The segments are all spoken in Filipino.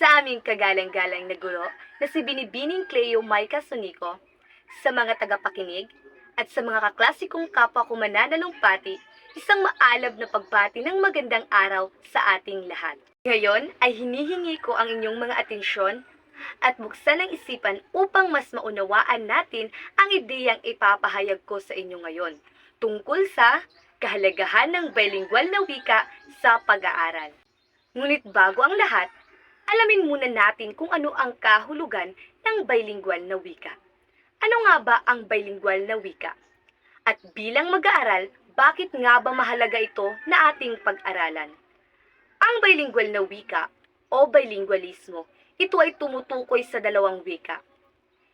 sa aming kagalang-galang na guro na si Binibining Cleo Maika Sunico, sa mga tagapakinig, at sa mga kaklasikong kapwa ko mananalumpati, isang maalab na pagbati ng magandang araw sa ating lahat. Ngayon ay hinihingi ko ang inyong mga atensyon at buksan ang isipan upang mas maunawaan natin ang ideyang ipapahayag ko sa inyo ngayon tungkol sa kahalagahan ng bilingual na wika sa pag-aaral. Ngunit bago ang lahat, alamin muna natin kung ano ang kahulugan ng bilingual na wika. Ano nga ba ang bilingual na wika? At bilang mag-aaral, bakit nga ba mahalaga ito na ating pag-aralan? Ang bilingual na wika o bilingualismo, ito ay tumutukoy sa dalawang wika.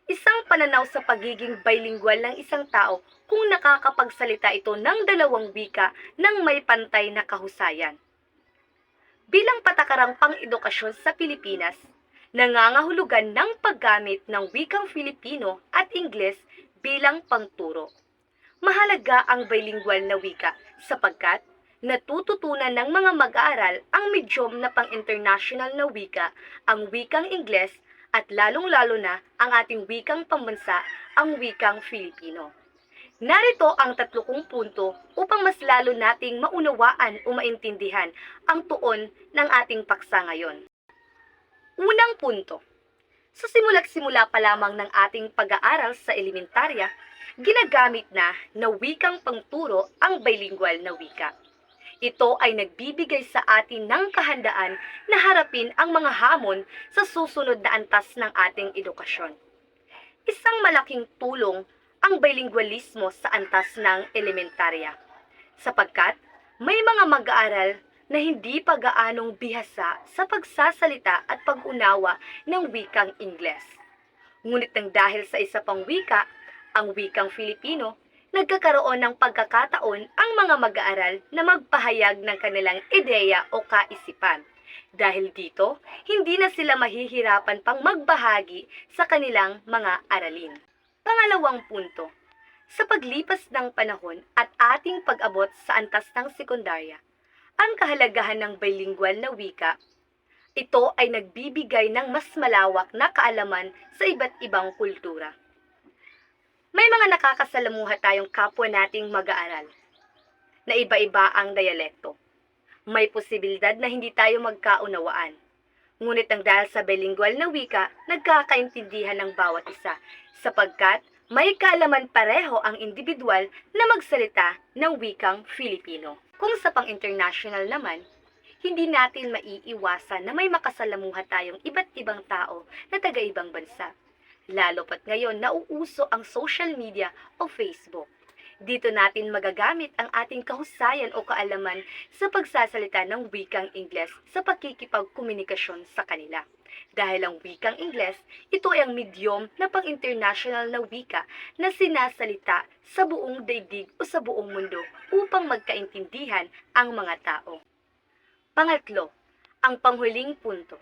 Isang pananaw sa pagiging bilingual ng isang tao kung nakakapagsalita ito ng dalawang wika ng may pantay na kahusayan. Bilang patakarang pang-edukasyon sa Pilipinas, nangangahulugan ng paggamit ng wikang Filipino at Ingles bilang pangturo. Mahalaga ang bilingual na wika sapagkat natututunan ng mga mag-aaral ang medyum na pang-international na wika, ang wikang Ingles at lalong-lalo na ang ating wikang pambansa, ang wikang Filipino. Narito ang tatlo kong punto upang mas lalo nating maunawaan o maintindihan ang tuon ng ating paksa ngayon. Unang punto. Sa simula't simula pa lamang ng ating pag-aaral sa elementarya, ginagamit na na wikang pangturo ang bilingual na wika. Ito ay nagbibigay sa atin ng kahandaan na harapin ang mga hamon sa susunod na antas ng ating edukasyon. Isang malaking tulong ang bilingualismo sa antas ng elementarya, sapagkat may mga mag-aaral na hindi pa gaanong bihasa sa pagsasalita at pag-unawa ng wikang Ingles. Ngunit nang dahil sa isa pang wika, ang wikang Filipino, nagkakaroon ng pagkakataon ang mga mag-aaral na magpahayag ng kanilang ideya o kaisipan. Dahil dito, hindi na sila mahihirapan pang magbahagi sa kanilang mga aralin. Pangalawang punto, sa paglipas ng panahon at ating pag-abot sa antas ng sekundarya, ang kahalagahan ng bilingual na wika, ito ay nagbibigay ng mas malawak na kaalaman sa iba't ibang kultura. May mga nakakasalamuha tayong kapwa nating mag-aaral na iba-iba ang dialekto. May posibilidad na hindi tayo magkaunawaan. Ngunit ang dahil sa bilingual na wika, nagkakaintindihan ng bawat isa sapagkat may kaalaman pareho ang individual na magsalita ng wikang Filipino. Kung sa pang-international naman, hindi natin maiiwasan na may makasalamuha tayong iba't ibang tao na taga-ibang bansa. Lalo pat ngayon nauuso ang social media o Facebook. Dito natin magagamit ang ating kahusayan o kaalaman sa pagsasalita ng wikang Ingles sa pakikipagkomunikasyon sa kanila. Dahil ang wikang Ingles, ito ay ang medium na pang-international na wika na sinasalita sa buong daigdig o sa buong mundo upang magkaintindihan ang mga tao. Pangatlo, ang panghuling punto.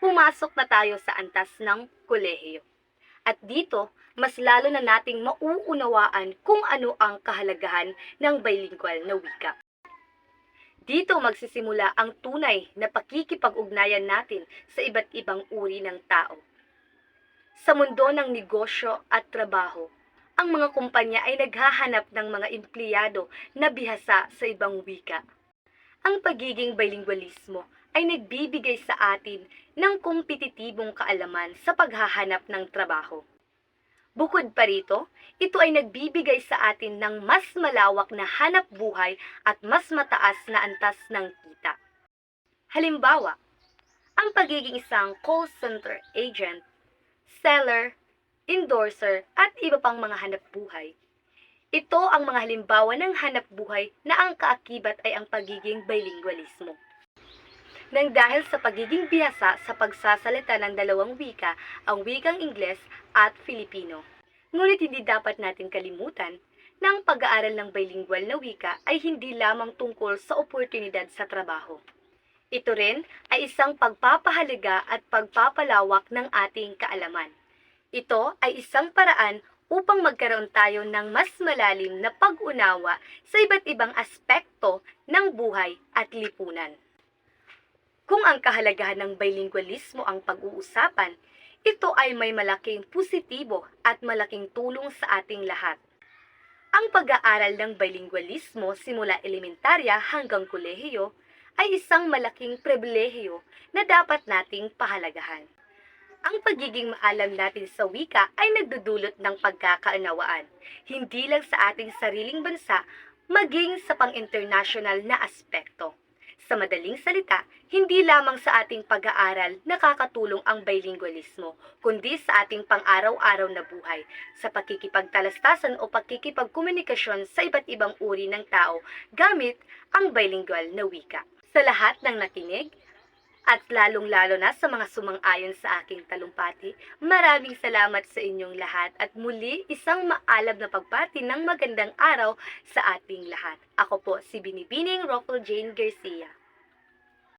Pumasok na tayo sa antas ng kolehiyo. At dito, mas lalo na nating mauunawaan kung ano ang kahalagahan ng bilingual na wika. Dito magsisimula ang tunay na pakikipag-ugnayan natin sa iba't ibang uri ng tao. Sa mundo ng negosyo at trabaho, ang mga kumpanya ay naghahanap ng mga empleyado na bihasa sa ibang wika. Ang pagiging bilingualismo ay nagbibigay sa atin ng kompetitibong kaalaman sa paghahanap ng trabaho. Bukod pa rito, ito ay nagbibigay sa atin ng mas malawak na hanap buhay at mas mataas na antas ng kita. Halimbawa, ang pagiging isang call center agent, seller, endorser at iba pang mga hanap buhay. Ito ang mga halimbawa ng hanap buhay na ang kaakibat ay ang pagiging bilingualismo. Nang dahil sa pagiging bihasa sa pagsasalita ng dalawang wika, ang wikang Ingles at Filipino. Ngunit hindi dapat natin kalimutan na ang pag-aaral ng bilingual na wika ay hindi lamang tungkol sa oportunidad sa trabaho. Ito rin ay isang pagpapahalaga at pagpapalawak ng ating kaalaman. Ito ay isang paraan upang magkaroon tayo ng mas malalim na pag-unawa sa iba't ibang aspekto ng buhay at lipunan. Kung ang kahalagahan ng bilingualismo ang pag-uusapan, ito ay may malaking positibo at malaking tulong sa ating lahat. Ang pag-aaral ng bilingualismo simula elementarya hanggang kolehiyo ay isang malaking pribilehiyo na dapat nating pahalagahan. Ang pagiging maalam natin sa wika ay nagdudulot ng pagkakaunawaan, hindi lang sa ating sariling bansa, maging sa pang-international na aspekto. Sa madaling salita, hindi lamang sa ating pag-aaral nakakatulong ang bilingualismo, kundi sa ating pang-araw-araw na buhay, sa pakikipagtalastasan o pakikipagkomunikasyon sa iba't ibang uri ng tao gamit ang bilingual na wika. Sa lahat ng nakinig, at lalong-lalo na sa mga sumang-ayon sa aking talumpati, maraming salamat sa inyong lahat at muli isang maalab na pagpati ng magandang araw sa ating lahat. Ako po si Binibining Rockwell Jane Garcia.